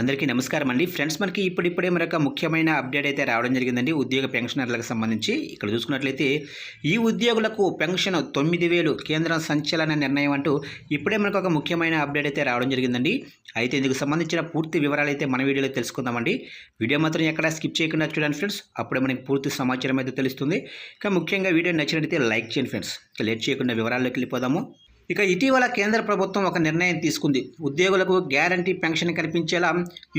అందరికీ నమస్కారం అండి. ఫ్రెండ్స్ మనకి ఇప్పుడిప్పుడే మరొక ముఖ్యమైన అప్డేట్ అయితే రావడం జరిగిందండి. ఉద్యోగ పెన్షనర్లకు సంబంధించి. ఇక్కడ చూసుకున్నట్లయితే ఈ ఉద్యోగులకు పెన్షన్ తొమ్మిది వేలు కేంద్రం సంచలన నిర్ణయం అంటూ ఇప్పుడే మనకు ఒక ముఖ్యమైన అప్డేట్ అయితే రావడం జరిగిందండి. అయితే ఇందుకు సంబంధించిన పూర్తి వివరాలు అయితే మన వీడియోలో తెలుసుకుందామండి. వీడియో మాత్రం ఎక్కడ స్కిప్ చేయకుండా చూడండి ఫ్రెండ్స్. అప్పుడే మనకి పూర్తి సమాచారం అయితే తెలుస్తుంది. ఇంకా ముఖ్యంగా వీడియో నచ్చినట్లయితే లైక్ చేయండి ఫ్రెండ్స్. లేట్ చేయకుండా వివరాల్లోకి వెళ్ళిపోదాము. ఇక ఇటీవల కేంద్ర ప్రభుత్వం ఒక నిర్ణయం తీసుకుంది. ఉద్యోగులకు గ్యారంటీ పెన్షన్ కల్పించేలా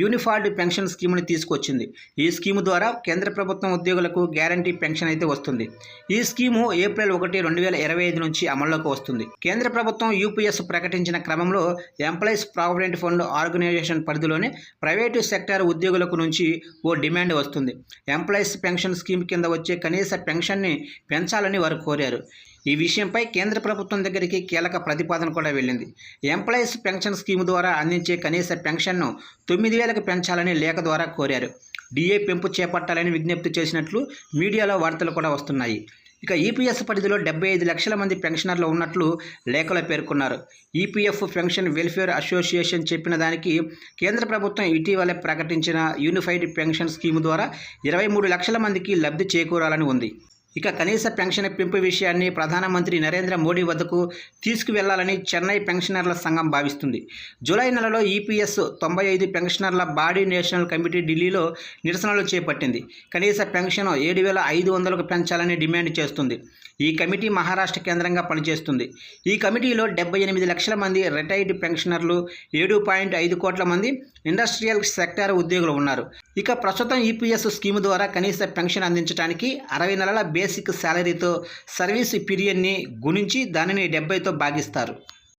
యూనిఫార్డ్ పెన్షన్ స్కీమ్ని తీసుకొచ్చింది. ఈ స్కీము ద్వారా కేంద్ర ప్రభుత్వం ఉద్యోగులకు గ్యారంటీ పెన్షన్ అయితే వస్తుంది. ఈ స్కీము ఏప్రిల్ ఒకటి రెండు వేల ఇరవై ఐదు నుంచి అమల్లోకి వస్తుంది. కేంద్ర ప్రభుత్వం యూపీఎస్ ప్రకటించిన క్రమంలో ఎంప్లాయీస్ ప్రావిడెంట్ ఫండ్ ఆర్గనైజేషన్ పరిధిలోనే ప్రైవేటు సెక్టార్ ఉద్యోగులకు నుంచి ఓ డిమాండ్ వస్తుంది. ఎంప్లాయీస్ పెన్షన్ స్కీమ్ కింద వచ్చే కనీస పెన్షన్ని పెంచాలని వారు కోరారు. ఈ విషయంపై కేంద్ర ప్రభుత్వం దగ్గరికి కీలక ప్రతిపాదన కూడా వెళ్ళింది. ఎంప్లాయీస్ పెన్షన్ స్కీమ్ ద్వారా అందించే కనీస పెన్షన్ను తొమ్మిది వేలకు పెంచాలని లేఖ ద్వారా కోరారు. డిఏ పెంపు చేపట్టాలని విజ్ఞప్తి చేసినట్లు మీడియాలో వార్తలు కూడా వస్తున్నాయి. ఇక ఈపీఎస్ పరిధిలో డెబ్బై ఐదు లక్షల మంది పెన్షనర్లు ఉన్నట్లు లేఖలో పేర్కొన్నారు. ఈపీఎఫ్ పెన్షన్ వెల్ఫేర్ అసోసియేషన్ చెప్పిన దానికి కేంద్ర ప్రభుత్వం ఇటీవలే ప్రకటించిన యూనిఫైడ్ పెన్షన్ స్కీమ్ ద్వారా ఇరవై మూడు లక్షల మందికి లబ్ధి చేకూరాలని ఉంది. ఇక కనీస పెన్షన్ పెంపు విషయాన్ని ప్రధానమంత్రి నరేంద్ర మోడీ వద్దకు తీసుకువెళ్ళాలని చెన్నై పెన్షనర్ల సంఘం భావిస్తుంది. జూలై నెలలో ఈపీఎస్ తొంభై ఐదు పెన్షనర్ల బాడీ నేషనల్ కమిటీ ఢిల్లీలో నిరసనలు చేపట్టింది. కనీస పెన్షన్ ఏడు వేల ఐదు వందలకు పెంచాలని డిమాండ్ చేస్తుంది. ఈ కమిటీ మహారాష్ట్ర కేంద్రంగా పనిచేస్తుంది. ఈ కమిటీలో డెబ్బై ఎనిమిది లక్షల మంది రిటైర్డ్ పెన్షనర్లు ఏడు పాయింట్ ఐదు కోట్ల మంది ఇండస్ట్రియల్ సెక్టార్ ఉద్యోగులు ఉన్నారు. ఇక ప్రస్తుతం ఈపీఎస్ స్కీమ్ ద్వారా కనీస పెన్షన్ అందించడానికి అరవై నెలల బేసిక్ శాలరీతో సర్వీస్ పీరియడ్ని గుణించి దానిని డెబ్బైతో భాగిస్తారు.